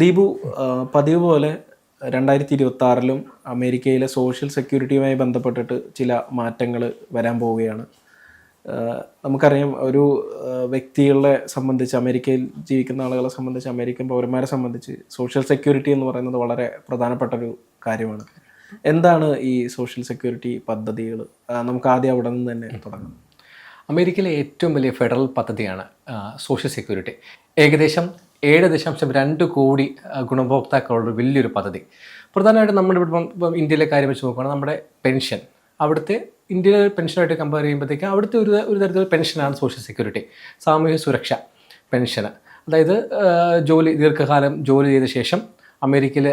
ദീപു പതിവ് പോലെ രണ്ടായിരത്തി ഇരുപത്തി ആറിലും അമേരിക്കയിലെ സോഷ്യൽ സെക്യൂരിറ്റിയുമായി ബന്ധപ്പെട്ടിട്ട് ചില മാറ്റങ്ങൾ വരാൻ പോവുകയാണ്. നമുക്കറിയാം ഒരു വ്യക്തികളെ സംബന്ധിച്ച് അമേരിക്കയിൽ ജീവിക്കുന്ന ആളുകളെ സംബന്ധിച്ച് അമേരിക്കൻ പൗരന്മാരെ സംബന്ധിച്ച് സോഷ്യൽ സെക്യൂരിറ്റി എന്ന് പറയുന്നത് വളരെ പ്രധാനപ്പെട്ട ഒരു കാര്യമാണ്. എന്താണ് ഈ സോഷ്യൽ സെക്യൂരിറ്റി പദ്ധതികൾ നമുക്ക് ആദ്യം അവിടെ നിന്ന് തന്നെ തുടങ്ങാം. അമേരിക്കയിലെ ഏറ്റവും വലിയ ഫെഡറൽ പദ്ധതിയാണ് സോഷ്യൽ സെക്യൂരിറ്റി ഏകദേശം ഏഴ് ദശാംശം രണ്ട് കോടി ഗുണഭോക്താക്കളുടെ വലിയൊരു പദ്ധതി. പ്രധാനമായിട്ടും നമ്മുടെ ഇവിടെ ഇപ്പം ഇപ്പം ഇന്ത്യയിലെ കാര്യം വെച്ച് നോക്കുകയാണെങ്കിൽ നമ്മുടെ പെൻഷൻ. അവിടുത്തെ ഇന്ത്യയിലെ പെൻഷനായിട്ട് കമ്പയർ ചെയ്യുമ്പോഴത്തേക്കും അവിടുത്തെ ഒരു ഒരു തരത്തിലുള്ള പെൻഷനാണ് സോഷ്യൽ സെക്യൂരിറ്റി സാമൂഹ്യ സുരക്ഷ പെൻഷന്. അതായത് ജോലി ദീർഘകാലം ജോലി ചെയ്ത ശേഷം അമേരിക്കയിൽ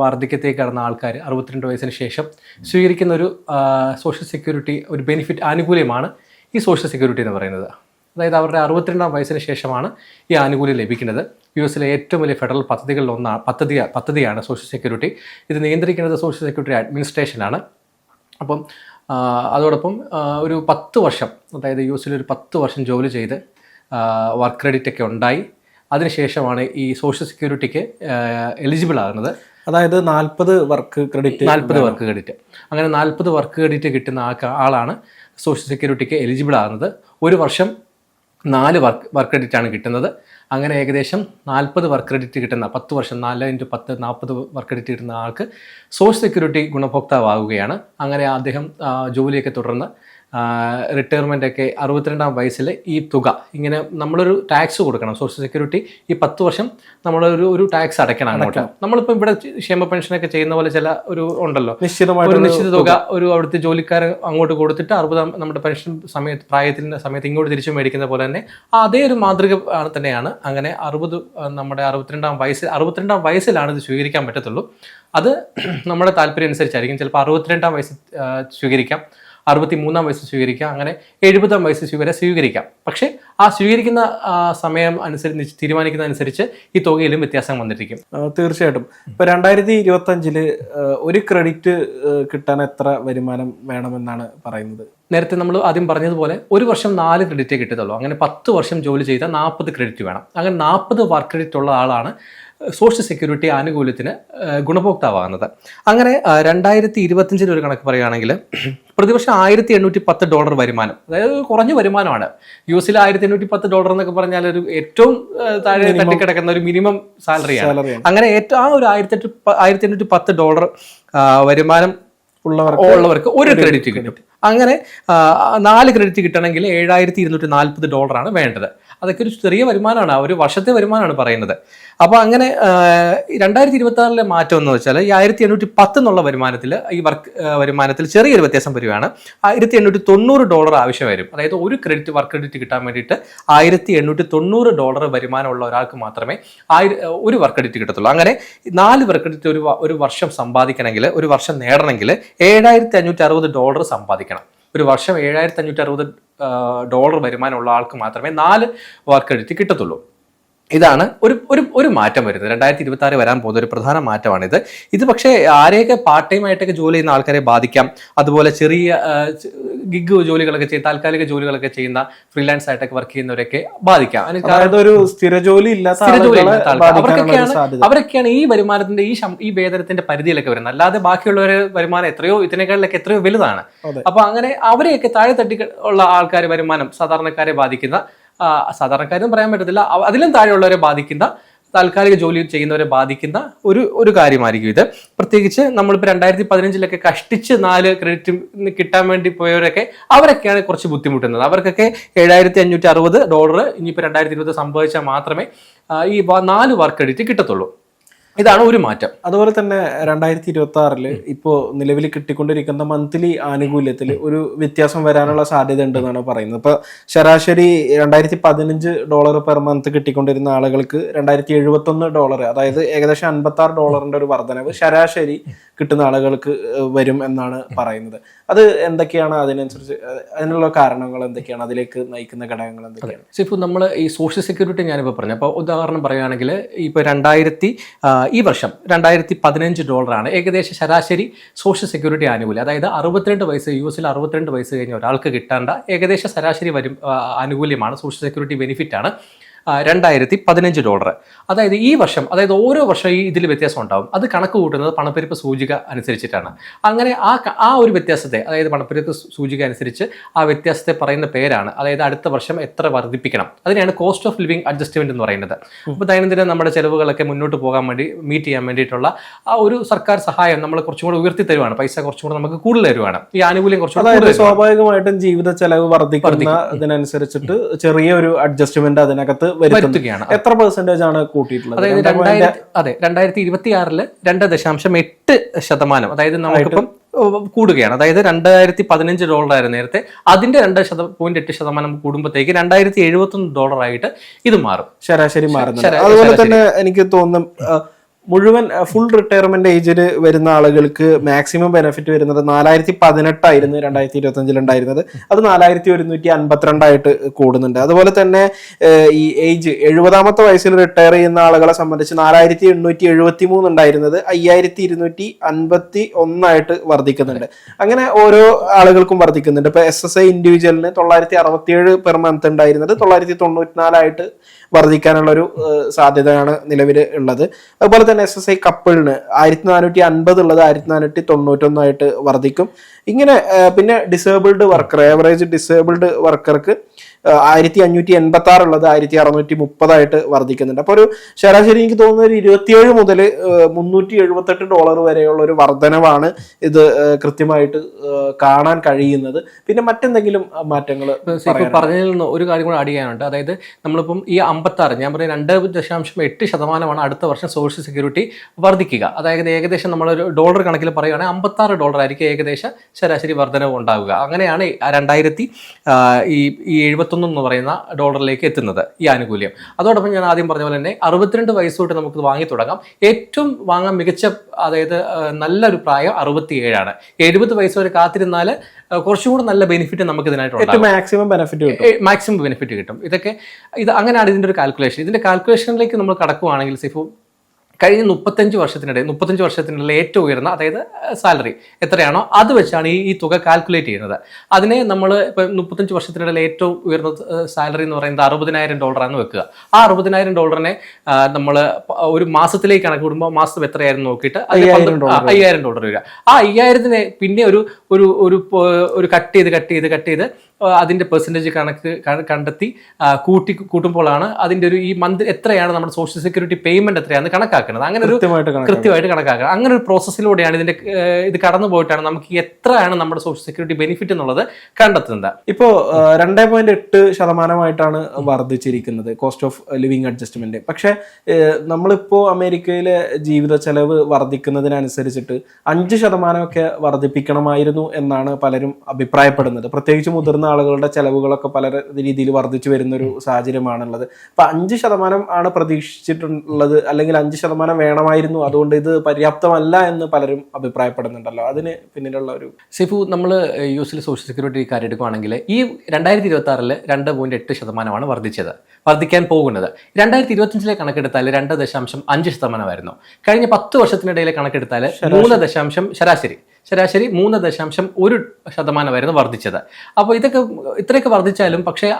വാർദ്ധക്യത്തേക്ക് കടന്ന ആൾക്കാർ അറുപത്തിരണ്ട് വയസ്സിന് ശേഷം സ്വീകരിക്കുന്ന ഒരു സോഷ്യൽ സെക്യൂരിറ്റി ഒരു ബെനിഫിറ്റ് ആനുകൂല്യമാണ് ഈ സോഷ്യൽ സെക്യൂരിറ്റി എന്ന് പറയുന്നത്. അതായത് അവരുടെ അറുപത്തിരണ്ടാം വയസ്സിന് ശേഷമാണ് ഈ ആനുകൂല്യം ലഭിക്കുന്നത്. യു എസിലെ ഏറ്റവും വലിയ ഫെഡറൽ പദ്ധതികളിൽ ഒന്നാണ് പദ്ധതി പദ്ധതിയാണ് സോഷ്യൽ സെക്യൂരിറ്റി. ഇത് നിയന്ത്രിക്കുന്നത് സോഷ്യൽ സെക്യൂരിറ്റി അഡ്മിനിസ്ട്രേഷനാണ്. അപ്പം ആ, അതോടൊപ്പം ഒരു പത്ത് വർഷം അതായത് യു എസിൽ ഒരു പത്ത് വർഷം ജോലി ചെയ്ത് വർക്ക് ക്രെഡിറ്റ് ഒക്കെ ഉണ്ടായി. അതിനുശേഷമാണ് ഈ സോഷ്യൽ സെക്യൂരിറ്റിക്ക് എലിജിബിൾ ആകുന്നത് അതായത് നാൽപ്പത് വർക്ക് ക്രെഡിറ്റ് നാൽപ്പത് വർക്ക് ക്രെഡിറ്റ്. അങ്ങനെ നാൽപ്പത് വർക്ക് ക്രെഡിറ്റ് കിട്ടുന്ന ആൾക്ക് ആളാണ് സോഷ്യൽ സെക്യൂരിറ്റിക്ക് എലിജിബിൾ ആകുന്നത് ഒരു വർഷം നാല് വർക്ക് വർക്ക് ക്രെഡിറ്റ് ആണ് കിട്ടുന്നത്. അങ്ങനെ ഏകദേശം നാൽപ്പത് വർക്ക് ക്രെഡിറ്റ് കിട്ടുന്ന പത്ത് വർഷം നാല് ഇന്റു പത്ത് നാൽപ്പത് വർക്ക് ക്രെഡിറ്റ് കിട്ടുന്ന ആൾക്ക് സോഷ്യൽ സെക്യൂരിറ്റി ഗുണഭോക്താവുകയാണ് അങ്ങനെ അദ്ദേഹം ജോലിയൊക്കെ തുടർന്ന് റിട്ടയർമെന്റ് ഒക്കെ അറുപത്തിരണ്ടാം വയസ്സിൽ ഈ തുക. ഇങ്ങനെ നമ്മളൊരു ടാക്സ് കൊടുക്കണം. സോഷ്യൽ സെക്യൂരിറ്റി ഈ പത്ത് വർഷം നമ്മളൊരു ഒരു ടാക്സ് അടയ്ക്കണം അങ്ങോട്ട്. നമ്മളിപ്പോൾ ഇവിടെ ക്ഷേമ പെൻഷനൊക്കെ ചെയ്യുന്ന പോലെ ചില ഒരു ഉണ്ടല്ലോ. ഒരു നിശ്ചിത തുക ഒരു അവിടുത്തെ ജോലിക്കാരൻ അങ്ങോട്ട് കൊടുത്തിട്ട് അറുപതാം നമ്മുടെ പെൻഷൻ സമയത്ത് പ്രായത്തിന്റെ സമയത്ത് ഇങ്ങോട്ട് തിരിച്ചു മേടിക്കുന്ന പോലെ തന്നെ അതേ ഒരു മാതൃക ആണ് തന്നെയാണ്. അങ്ങനെ അറുപത് നമ്മുടെ അറുപത്തിരണ്ടാം വയസ്സിൽ അറുപത്തിരണ്ടാം വയസ്സിലാണ് ഇത് സ്വീകരിക്കാൻ പറ്റത്തുള്ളൂ. അത് നമ്മുടെ താല്പര്യം അനുസരിച്ചായിരിക്കും. ചിലപ്പോൾ അറുപത്തിരണ്ടാം വയസ്സ് സ്വീകരിക്കാം. അറുപത്തി മൂന്നാം വയസ്സ് സ്വീകരിക്കാം. അങ്ങനെ എഴുപതാം വയസ്സ് വരെ സ്വീകരിക്കാം. പക്ഷേ ആ സ്വീകരിക്കുന്ന സമയം അനുസരിച്ച് തീരുമാനിക്കുന്ന അനുസരിച്ച് ഈ തുകയിലും വ്യത്യാസം വന്നിരിക്കും. തീർച്ചയായിട്ടും. ഇപ്പൊ രണ്ടായിരത്തി ഇരുപത്തി അഞ്ചിൽ ഒരു ക്രെഡിറ്റ് കിട്ടാൻ എത്ര വരുമാനം വേണമെന്നാണ് പറയുന്നത്? നേരത്തെ നമ്മൾ ആദ്യം പറഞ്ഞതുപോലെ ഒരു വർഷം നാല് ക്രെഡിറ്റേ കിട്ടത്തുള്ളൂ. അങ്ങനെ പത്ത് വർഷം ജോലി ചെയ്താൽ നാൽപ്പത് ക്രെഡിറ്റ് വേണം. അങ്ങനെ നാൽപ്പത് വർക്ക് ക്രെഡിറ്റ് ഉള്ള ആളാണ് സോഷ്യൽ സെക്യൂരിറ്റി ആനുകൂല്യത്തിന് ഗുണഭോക്താവാകുന്നത്. അങ്ങനെ രണ്ടായിരത്തി ഇരുപത്തഞ്ചിൽ ഒരു കണക്ക് പറയുകയാണെങ്കിൽ പ്രതിവർഷം ആയിരത്തി എണ്ണൂറ്റി പത്ത് ഡോളർ വരുമാനം. അതായത് കുറഞ്ഞ വരുമാനമാണ്. യു എസിൽ ആയിരത്തി എണ്ണൂറ്റി പത്ത് ഡോളർ എന്നൊക്കെ പറഞ്ഞാൽ ഒരു ഏറ്റവും താഴെ തട്ടിക്കിടക്കുന്ന ഒരു മിനിമം സാലറിയാണ്. അങ്ങനെ ഏറ്റവും ആ ഒരു ആയിരത്തി ആയിരത്തി എണ്ണൂറ്റി പത്ത് ഡോളർ വരുമാനം ഉള്ളവർക്ക് ഒരു ക്രെഡിറ്റ് കിട്ടും. അങ്ങനെ നാല് ക്രെഡിറ്റ് കിട്ടണമെങ്കിൽ ഏഴായിരത്തി ഇരുന്നൂറ്റി നാൽപ്പത് ഡോളറാണ് വേണ്ടത്. അതൊക്കെ ഒരു ചെറിയ വരുമാനമാണ് ഒരു വർഷത്തെ വരുമാനമാണ് പറയുന്നത്. അപ്പോൾ അങ്ങനെ രണ്ടായിരത്തി ഇരുപത്തി ആറിലെ മാറ്റം എന്ന് വെച്ചാൽ ഈ ആയിരത്തി എണ്ണൂറ്റി പത്ത് എന്നുള്ള വരുമാനത്തിൽ ഈ വർക്ക് വരുമാനത്തിൽ ചെറിയൊരു വ്യത്യാസം വരികയാണ്. ആയിരത്തി എണ്ണൂറ്റി തൊണ്ണൂറ് ഡോളർ ആവശ്യം വരും. അതായത് ഒരു ക്രെഡിറ്റ് വർക്ക് ക്രെഡിറ്റ് കിട്ടാൻ വേണ്ടിയിട്ട് ആയിരത്തി എണ്ണൂറ്റി തൊണ്ണൂറ് ഡോളർ വരുമാനമുള്ള ഒരാൾക്ക് മാത്രമേ ആയിര ഒരു വർക്ക് ക്രെഡിറ്റ് കിട്ടത്തുള്ളൂ. അങ്ങനെ നാല് വർക്ക് ക്രെഡിറ്റ് ഒരു ഒരു വർഷം സമ്പാദിക്കണമെങ്കിൽ ഒരു വർഷം നേടണമെങ്കിൽ ഏഴായിരത്തി അഞ്ഞൂറ്റി അറുപത് ഡോളർ സമ്പാദിക്കണം. ഒരു വർഷം ഏഴായിരത്തി അഞ്ഞൂറ്റി അറുപത് ഡോളർ വരുമാനമുള്ള ആൾക്ക് മാത്രമേ നാല് വർക്ക് എഴുതി കിട്ടത്തുള്ളൂ. ഇതാണ് ഒരു ഒരു ഒരു മാറ്റം വരുന്നത്. രണ്ടായിരത്തി ഇരുപത്തി ആറ് വരാൻ പോകുന്ന ഒരു പ്രധാന മാറ്റമാണിത്. ഇത് പക്ഷേ ആരെയൊക്കെ പാർട്ട് ടൈം ആയിട്ടൊക്കെ ജോലി ചെയ്യുന്ന ആൾക്കാരെ ബാധിക്കാം. അതുപോലെ ചെറിയ ഗിഗ് ജോലികളൊക്കെ ചെയ്യുന്ന താൽക്കാലിക ജോലികളൊക്കെ ചെയ്യുന്ന ഫ്രീലാൻസ് ആയിട്ടൊക്കെ വർക്ക് ചെയ്യുന്നവരൊക്കെ ബാധിക്കാം. ഒരു സ്ഥിര ജോലി ഇല്ലാത്ത സ്ഥിര അവർക്കൊക്കെയാണ് അവരൊക്കെയാണ് ഈ വരുമാനത്തിന്റെ ഈ ഈ വേതനത്തിന്റെ പരിധിയിലൊക്കെ വരുന്നത്. അല്ലാതെ ബാക്കിയുള്ളവരെ വരുമാനം എത്രയോ ഇതിനേക്കാളിലൊക്കെ എത്രയോ വലുതാണ്. അപ്പൊ അങ്ങനെ അവരെയൊക്കെ താഴെ തട്ടി ഉള്ള ആൾക്കാർ വരുമാനം സാധാരണക്കാരെ ബാധിക്കുന്ന സാധാരണക്കാരെന്ന് പറയാൻ പറ്റത്തില്ല അതിലും താഴെയുള്ളവരെ ബാധിക്കുന്ന താൽക്കാലിക ജോലി ചെയ്യുന്നവരെ ബാധിക്കുന്ന ഒരു ഒരു കാര്യമായിരിക്കും ഇത്. പ്രത്യേകിച്ച് നമ്മളിപ്പോൾ രണ്ടായിരത്തി പതിനഞ്ചിലൊക്കെ കഷ്ടിച്ച് നാല് ക്രെഡിറ്റ് കിട്ടാൻ വേണ്ടി പോയവരൊക്കെ അവരൊക്കെയാണ് കുറച്ച് ബുദ്ധിമുട്ടുന്നത്. അവർക്കൊക്കെ ഏഴായിരത്തി അഞ്ഞൂറ്റി അറുപത് ഡോളർ ഇനിയിപ്പോൾ രണ്ടായിരത്തി ഇരുപത് സംഭവിച്ചാൽ മാത്രമേ ഈ നാല് വർക്ക് ക്രെഡിറ്റ് കിട്ടത്തുള്ളൂ. ഇതാണ് ഒരു മാറ്റം. അതുപോലെ തന്നെ രണ്ടായിരത്തി ഇരുപത്തി ആറിൽ ഇപ്പോ നിലവിൽ കിട്ടിക്കൊണ്ടിരിക്കുന്ന മന്ത്ലി ആനുകൂല്യത്തിൽ ഒരു വ്യത്യാസം വരാനുള്ള സാധ്യത ഉണ്ടെന്നാണ് പറയുന്നത്. ഇപ്പൊ ശരാശരി രണ്ടായിരത്തി പതിനഞ്ച് ഡോളർ പെർ മന്ത് കിട്ടിക്കൊണ്ടിരുന്ന ആളുകൾക്ക് രണ്ടായിരത്തി എഴുപത്തി ഒന്ന് ഡോളർ അതായത് ഏകദേശം അൻപത്തി ആറ് ഡോളറിന്റെ ഒരു വർധനവ് ശരാശരി കിട്ടുന്ന ആളുകൾക്ക് വരും എന്നാണ് പറയുന്നത്. അത് എന്തൊക്കെയാണ് അതിനനുസരിച്ച് അതിനുള്ള കാരണങ്ങൾ എന്തൊക്കെയാണ്? അതിലേക്ക് നയിക്കുന്ന ഘടകങ്ങൾ എന്തൊക്കെയാണ്? ഇപ്പൊ നമ്മൾ ഈ സോഷ്യൽ സെക്യൂരിറ്റി ഞാനിപ്പോൾ പറഞ്ഞു. അപ്പോൾ ഉദാഹരണം പറയുകയാണെങ്കിൽ ഇപ്പോൾ രണ്ടായിരത്തി ഈ വർഷം രണ്ടായിരത്തി പതിനഞ്ച് ഡോളറാണ് ഏകദേശം ശരാശരി സോഷ്യൽ സെക്യൂരിറ്റി ആനുകൂല്യം. അതായത് അറുപത്തിരണ്ട് വയസ്സ് യു എസിൽ അറുപത്തിരണ്ട് വയസ്സ് കഴിഞ്ഞ ഒരാൾക്ക് കിട്ടേണ്ട ഏകദേശ ശരാശരി വരും ആനുകൂല്യമാണ് സോഷ്യൽ സെക്യൂരിറ്റി ബെനിഫിറ്റ് ആണ്. രണ്ടായിരത്തി പതിനഞ്ച് ഡോളർ അതായത് ഈ വർഷം അതായത് ഓരോ വർഷവും ഈ ഇതിൽ വ്യത്യാസം ഉണ്ടാവും. അത് കണക്ക് കൂട്ടുന്നത് പണപ്പെരുപ്പ് സൂചിക അനുസരിച്ചിട്ടാണ്. അങ്ങനെ ആ ആ ഒരു വ്യത്യാസത്തെ അതായത് പണപ്പെരുപ്പ് സൂചിക അനുസരിച്ച് ആ വ്യത്യാസത്തെ പറയുന്ന പേരാണ്. അതായത് അടുത്ത വർഷം എത്ര വർദ്ധിപ്പിക്കണം. അതിനെയാണ് കോസ്റ്റ് ഓഫ് ലിവിംഗ് അഡ്ജസ്റ്റ്മെന്റ് എന്ന് പറയുന്നത്. അപ്പോൾ ദൈനംദിന നമ്മുടെ ചെലവുകളൊക്കെ മുന്നോട്ട് പോകാൻ വേണ്ടി മീറ്റ് ചെയ്യാൻ വേണ്ടിയിട്ടുള്ള ആ ഒരു സർക്കാർ സഹായം നമ്മൾ കുറച്ചും കൂടെ ഉയർത്തി തരുവാണ്. പൈസ കുറച്ചും കൂടെ നമുക്ക് കൂടുതൽ തരുവാണ്. ഈ ആനുകൂല്യം കുറച്ചുകൂടെ സ്വാഭാവികമായിട്ടും ജീവിത ചെലവ് വർദ്ധിക്കുന്ന ചെറിയ ഒരു അഡ്ജസ്റ്റ്മെന്റ് അതിനകത്ത് വരുത്തുകയാണ്. എത്ര പെർസെന്റേജ് ആണ് കൂട്ടിയിട്ടുള്ളത്? അതായത് രണ്ടായിരത്തി അതെ രണ്ടായിരത്തി ഇരുപത്തി ആറിൽ രണ്ട് ദശാംശം എട്ട് ശതമാനം അതായത് നമുക്കിപ്പം കൂടുകയാണ്. അതായത് രണ്ടായിരത്തി പതിനഞ്ച് ഡോളർ ആയിരുന്നു നേരത്തെ. അതിന്റെ രണ്ട് ശത പോയിന്റ് എട്ട് ശതമാനം കൂടുമ്പോഴത്തേക്ക് രണ്ടായിരത്തി എഴുപത്തി ഒന്ന് ഡോളർ ആയിട്ട് ഇത് മാറും. ശരാശരി മാറും അതുപോലെ തന്നെ എനിക്ക് തോന്നുന്നു മുഴുവൻ ഫുൾ റിട്ടയർമെന്റ് ഏജിൽ വരുന്ന ആളുകൾക്ക് മാക്സിമം ബെനിഫിറ്റ് വരുന്നത് നാലായിരത്തി പതിനെട്ടായിരുന്നു രണ്ടായിരത്തി ഇരുപത്തി അഞ്ചിൽ ഉണ്ടായിരുന്നത് അത് നാലായിരത്തി ഒരുന്നൂറ്റി അൻപത്തിരണ്ടായിട്ട് കൂടുന്നുണ്ട്. അതുപോലെ തന്നെ ഈ ഏജ് എഴുപതാമത്തെ വയസ്സിൽ റിട്ടയർ ചെയ്യുന്ന ആളുകളെ സംബന്ധിച്ച് നാലായിരത്തി എണ്ണൂറ്റി എഴുപത്തി മൂന്ന് ഉണ്ടായിരുന്നത് അയ്യായിരത്തി ഇരുന്നൂറ്റി അൻപത്തി ഒന്നായിട്ട് വർദ്ധിക്കുന്നുണ്ട്. അങ്ങനെ ഓരോ ആളുകൾക്കും വർദ്ധിക്കുന്നുണ്ട്. ഇപ്പൊ എസ് എസ് ഐ ഇൻഡിവിജ്വലിന് തൊള്ളായിരത്തി അറുപത്തിയേഴ് പെർ മന്ത് ഉണ്ടായിരുന്നത് തൊള്ളായിരത്തി തൊണ്ണൂറ്റിനാലായിട്ട് വർദ്ധിക്കാനുള്ള ഒരു സാധ്യതയാണ് നിലവിൽ ഉള്ളത്. അതുപോലെ തന്നെ എസ് എസ് ഐ കപ്പിളിന് ആയിരത്തി നാനൂറ്റി അൻപത് ഉള്ളത് ആയിരത്തി നാനൂറ്റി തൊണ്ണൂറ്റൊന്നായിട്ട് വർദ്ധിക്കും. ഇങ്ങനെ പിന്നെ ഡിസേബിൾഡ് വർക്കർ ഏവറേജ് ഡിസേബിൾഡ് വർക്കർക്ക് ആയിരത്തി അഞ്ഞൂറ്റി എൺപത്തി ആറ് ഉള്ളത് ആയിരത്തി അറുന്നൂറ്റി മുപ്പതായിട്ട് വർദ്ധിക്കുന്നുണ്ട്. അപ്പോൾ ഒരു ശരാശരി എനിക്ക് തോന്നുന്ന ഒരു ഇരുപത്തിയേഴ് മുതൽ മുന്നൂറ്റി എഴുപത്തെട്ട് ഡോളർ വരെയുള്ള ഒരു വർധനവാണ് ഇത് കൃത്യമായിട്ട് കാണാൻ കഴിയുന്നത്. പിന്നെ മറ്റെന്തെങ്കിലും മാറ്റങ്ങൾ പറഞ്ഞതിൽ നിന്ന് ഒരു കാര്യം കൂടെ ആഡ് ചെയ്യാനുണ്ട്. അതായത് നമ്മളിപ്പം ഈ അമ്പത്തി ആറ് ഞാൻ പറഞ്ഞ രണ്ട് ദശാംശം എട്ട് ശതമാനമാണ് അടുത്ത വർഷം സോഷ്യൽ സെക്യൂരിറ്റി വർദ്ധിക്കുക. അതായത് ഏകദേശം നമ്മളൊരു ഡോളർ കണക്കിൽ പറയുകയാണെങ്കിൽ അമ്പത്താറ് ഡോളർ ആയിരിക്കും ഏകദേശം ശരാശരി വർധനവ് ഉണ്ടാവുക. അങ്ങനെയാണ് രണ്ടായിരത്തി ഈ ഈ എഴുപത്തൊന്ന് എന്ന് പറയുന്ന ഡോളറിലേക്ക് എത്തുന്നത് ഈ ആനുകൂല്യം. അതോടൊപ്പം ഞാൻ ആദ്യം പറഞ്ഞ പോലെ തന്നെ അറുപത്തിരണ്ട് വയസ്സ് തൊട്ട് നമുക്ക് വാങ്ങി തുടങ്ങാം. ഏറ്റവും വാങ്ങാൻ മികച്ച അതായത് നല്ലൊരു പ്രായം അറുപത്തി ഏഴാണ് എഴുപത് വയസ്സ് വരെ കാത്തിരുന്നാൽ കുറച്ചും കൂടെ നല്ല ബെനിഫിറ്റ് നമുക്ക് ഇതിനായിട്ട് മാക്സിമം ബെനിഫിറ്റ് കിട്ടും. മാക്സിമം ബെനിഫിറ്റ് കിട്ടും. ഇതൊക്കെ ഇത് അങ്ങനെയാണ് ഇതിന്റെ ഒരു കാൽക്കുലേഷൻ ഇതിന്റെ കാൽക്കുലേഷനിലേക്ക് നമ്മൾ കടക്കുകയാണെങ്കിൽ സിഫു കഴിഞ്ഞ മുപ്പത്തഞ്ച് വർഷത്തിനിടെ മുപ്പത്തഞ്ച് വർഷത്തിനുള്ള ഏറ്റവും ഉയർന്ന അതായത് സാലറി എത്രയാണോ അത് വെച്ചാണ് ഈ ഈ തുക കാൽക്കുലേറ്റ് ചെയ്യുന്നത്. അതിനെ നമ്മൾ ഇപ്പം മുപ്പത്തഞ്ച് വർഷത്തിനിടയിൽ ഏറ്റവും ഉയർന്ന സാലറി എന്ന് പറയുന്നത് അറുപതിനായിരം ഡോളറാണ് വെക്കുക. ആ അറുപതിനായിരം ഡോളറിനെ നമ്മൾ ഒരു മാസത്തിലേക്ക് കണക്ക് കൂടുമ്പോൾ മാസം എത്രയായിരുന്നു നോക്കിയിട്ട് അയ്യായിരം ഡോളർ വരിക. ആ അയ്യായിരത്തിനെ പിന്നെ ഒരു ഒരു ഒരു കട്ട് ചെയ്ത് കട്ട് ചെയ്ത് കട്ട് ചെയ്ത് ആ, അതിന്റെ പെർസെന്റേജ് കണക്ക് കണ്ടെത്തി കൂട്ടി കൂട്ടുമ്പോഴാണ് അതിന്റെ ഒരു ഈ മന്ത് എത്രയാണ് നമ്മുടെ സോഷ്യൽ സെക്യൂരിറ്റി പേയ്മെന്റ് എത്രയാണെന്ന് കണക്കാക്കുന്നത്. അങ്ങനെ ഒരു കൃത്യമായിട്ട് കണക്കാക്കാം കണക്കാക്കുക അങ്ങനെ ഒരു പ്രോസസ്സിലൂടെയാണ് ഇതിന്റെ ഇത് കടന്നു പോയിട്ടാണ് നമുക്ക് എത്രയാണ് നമ്മുടെ സോഷ്യൽ സെക്യൂരിറ്റി ബെനിഫിറ്റ് എന്നുള്ളത് കണ്ടെത്തുന്നത്. ഇപ്പോൾ രണ്ടേ പോയിന്റ് എട്ട് ശതമാനമായിട്ടാണ് വർദ്ധിച്ചിരിക്കുന്നത് കോസ്റ്റ് ഓഫ് ലിവിങ് അഡ്ജസ്റ്റ്മെന്റ് പക്ഷേ നമ്മളിപ്പോൾ നമ്മളിപ്പോ അമേരിക്കയിലെ ജീവിത ചെലവ് വർദ്ധിക്കുന്നതിനനുസരിച്ചിട്ട് അഞ്ച് ശതമാനമൊക്കെ വർദ്ധിപ്പിക്കണമായിരുന്നു എന്നാണ് പലരും അഭിപ്രായപ്പെടുന്നത്. പ്രത്യേകിച്ച് മുതിർന്ന ആളുകളുടെ ചെലവുകളൊക്കെ പല രീതിയിൽ വർദ്ധിച്ചു വരുന്ന ഒരു സാഹചര്യമാണുള്ളത്. അപ്പൊ അഞ്ച് ശതമാനം ആണ് പ്രതീക്ഷിച്ചിട്ടുള്ളത് അല്ലെങ്കിൽ അഞ്ച് ശതമാനം വേണമായിരുന്നു അതുകൊണ്ട് ഇത് പര്യാപ്തമല്ല എന്ന് പലരും അഭിപ്രായപ്പെടുന്നുണ്ടല്ലോ. അതിന് പിന്നിലുള്ള ഒരു സിഫു നമ്മൾ യു എസിൽ സോഷ്യൽ സെക്യൂരിറ്റി കാര്യം എടുക്കുകയാണെങ്കിൽ ഈ രണ്ടായിരത്തി ഇരുപത്തി ആറിൽ രണ്ട് പോയിന്റ് എട്ട് ശതമാനമാണ് വർദ്ധിച്ചത് വർദ്ധിക്കാൻ പോകുന്നത്. രണ്ടായിരത്തി ഇരുപത്തിയഞ്ചിലെ കണക്കെടുത്താൽ രണ്ട് ദശാംശം അഞ്ച് ശതമാനമായിരുന്നു. കഴിഞ്ഞ പത്ത് വർഷത്തിനിടയിലെ കണക്കെടുത്താൽ മൂന്ന് ദശാംശം ശരാശരി. ശരാശരി മൂന്ന് ദശാംശം ഒരു ശതമാനമായിരുന്നു വർദ്ധിച്ചത്. അപ്പോൾ ഇതൊക്കെ ഇത്രയൊക്കെ വർദ്ധിച്ചാലും പക്ഷേ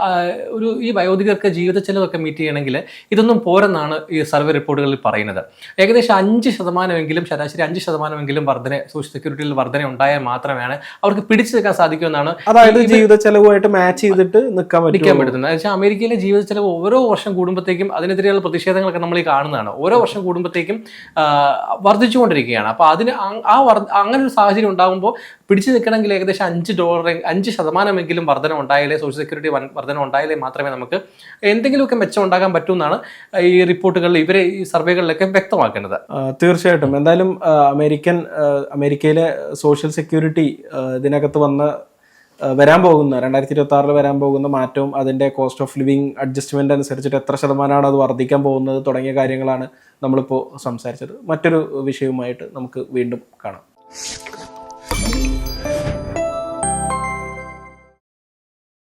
ഒരു ഈ വയോധികർക്ക് ജീവിത ചെലവൊക്കെ മീറ്റ് ചെയ്യണമെങ്കിൽ ഇതൊന്നും പോരെന്നാണ് ഈ സർവേ റിപ്പോർട്ടുകളിൽ പറയുന്നത്. ഏകദേശം അഞ്ച് ശതമാനമെങ്കിലും ശരാശരി അഞ്ച് ശതമാനമെങ്കിലും വർധന സോഷ്യൽ സെക്യൂരിറ്റിയിൽ വർധന ഉണ്ടായാൽ മാത്രമാണ് അവർക്ക് പിടിച്ചു നിൽക്കാൻ സാധിക്കുമെന്നാണ് അതായത് ജീവിത ചെലവുമായിട്ട് മാച്ച് ചെയ്തിട്ട് നിൽക്കാൻ നിൽക്കാൻ പറ്റും പറ്റുന്നത്. വെച്ചാൽ അമേരിക്കയിലെ ജീവിത ചെലവ് ഓരോ വർഷം കൂടുമ്പോഴത്തേക്കും അതിനെതിരെയുള്ള പ്രതിഷേധങ്ങളൊക്കെ നമ്മൾ ഈ കാണുന്നതാണ്. ഓരോ വർഷം കൂടുമ്പോഴത്തേക്കും വർദ്ധിച്ചുകൊണ്ടിരിക്കുകയാണ്. അപ്പോൾ അതിന് ആ- ആ അങ്ങനെ ഒരു സാഹചര്യം ഉണ്ടാകുമ്പോൾ പിടിച്ചു നിൽക്കണമെങ്കിൽ ഏകദേശം അഞ്ച് ഡോളർ അഞ്ച് ശതമാനമെങ്കിലും വർധന ഉണ്ടായാലേ സോഷ്യൽ സെക്യൂരിറ്റി വർധന ഉണ്ടായാലേ മാത്രമേ നമുക്ക് എന്തെങ്കിലുമൊക്കെ മെച്ചം ഉണ്ടാകാൻ പറ്റൂ എന്നാണ് ഈ റിപ്പോർട്ടുകളിൽ ഇവരെ ഈ സർവേകളിലൊക്കെ വ്യക്തമാക്കേണ്ടത് തീർച്ചയായിട്ടും. എന്തായാലും അമേരിക്കൻ അമേരിക്കയിലെ സോഷ്യൽ സെക്യൂരിറ്റി ഇതിനകത്ത് വന്ന വരാൻ പോകുന്ന രണ്ടായിരത്തി ഇരുപത്തി ആറിൽ വരാൻ പോകുന്ന മാറ്റവും അതിന്റെ കോസ്റ്റ് ഓഫ് ലിവിങ് അഡ്ജസ്റ്റ്മെന്റ് അനുസരിച്ചിട്ട് എത്ര ശതമാനമാണ് അത് വർദ്ധിക്കാൻ പോകുന്നത് തുടങ്ങിയ കാര്യങ്ങളാണ് നമ്മളിപ്പോൾ സംസാരിച്ചത്. മറ്റൊരു വിഷയവുമായിട്ട് നമുക്ക് വീണ്ടും കാണാം.